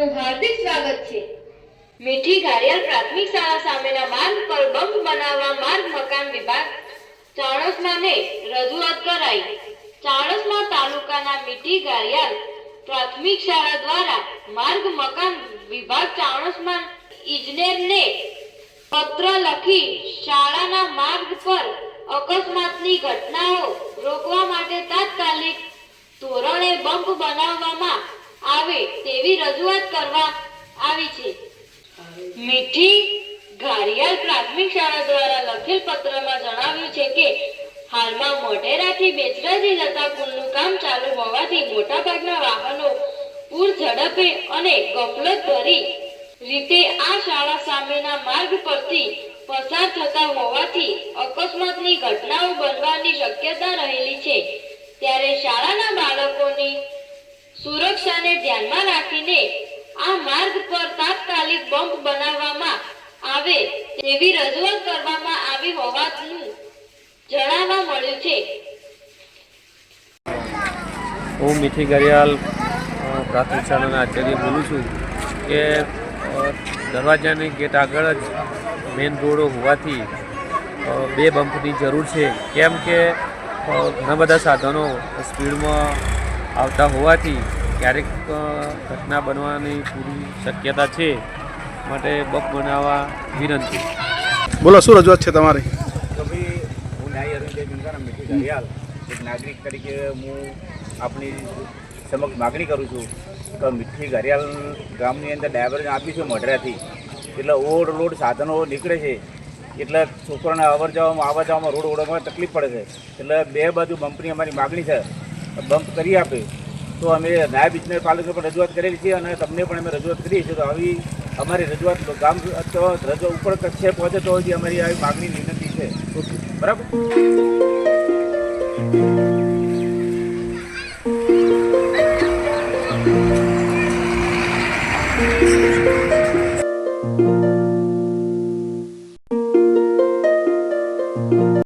આપનું હાર્દિક સ્વાગત છે. મીઠી ઘારિયાલ પ્રાથમિક શાળા સામેના માર્ગ પર બંધ બનાવવા માર્ગ મકાન વિભાગ ચાણસમાને રજૂઆત કરાઈ. ચાણસમા તાલુકાના મીઠી ઘારિયાલ પ્રાથમિક શાળા દ્વારા માર્ગ મકાન વિભાગ ચાણસમા ઇજનેરને પત્ર લખી શાળાના માર્ગ પર અકસ્માતની ઘટનાઓ રોકવા માટે તાત્કાલિક ધોરણે બંપ બનાવવામાં આવે તેવી રજૂઆત કરવા આવી છે. મીઠી ઘારિયાલ પ્રાથમિક શાળા દ્વારા લખેલ પત્રમાં જણાવ્યું છે કે, હાલમાં મોઢેરાથી બેચરાજી જતા પુલનું કામ ચાલુ હોવાથી મોટાભાગના વાહનો પૂર ઝડપે અને ગફલત ભરી રીતે આ શાળા સામેના માર્ગ પરથી પસાર થતા હોવાથી અકસ્માતની ઘટનાઓ બનવાની શક્યતા રહેલી છે. ત્યારે શાળાના બાળકોની સુરક્ષાને ધ્યાનમાં રાખીને આ માર્ગ પર તાત્કાલિક બમ્પ બનાવવામાં આવે તેવી રજૂઆત કરવામાં આવી હોવાનું જણાવવા મળ્યું છે. હું મીઠી ગરિયાલ પ્રાથમિક શાળાના આચાર્ય બોલું છું કે દરવાજાની ગેટ આગળ જ મેઇન રોડ હોવાથી બે બમ્પની જરૂર છે. કેમ કે ઘણા બધા સાધનો સ્પીડમાં આવતા હોવાથી ક્યારેક ઘટના બનવાની પૂરી શક્યતા છે માટે બક બનાવવા વિનંતી. બોલો શું રજૂઆત છે તમારી? તો ભાઈ હું ન્યાય અરુણજય ગુંગાના મીઠી ઘડિયાળ એક નાગરિક તરીકે હું આપની સમક્ષ માગણી કરું છું કે મીઠી ઘડિયાળ ગામની અંદર ડાયવર્જન આપ્યું છે મોઢરાથી. એટલે ઓવરલોડ સાધનો નીકળે છે. એટલે છોકરાને અવર જવામાં આવવા જવામાં રોડ ઓળખવામાં તકલીફ પડે છે. એટલે બે બાજુ બમ્પની અમારી માગણી છે. બમ્પ કરી આપે તો અમે નાયબ ઇજનેર પાલિકા પણ રજૂઆત કરેલી છે અને તમને પણ અમે રજૂઆત કરી છે તો આવી અમારી રજૂઆત ગામ રજૂ ઉપર કક્ષે પહોંચે તો હજી અમારી આવી માગણી વિનંતી છે. બરાબર?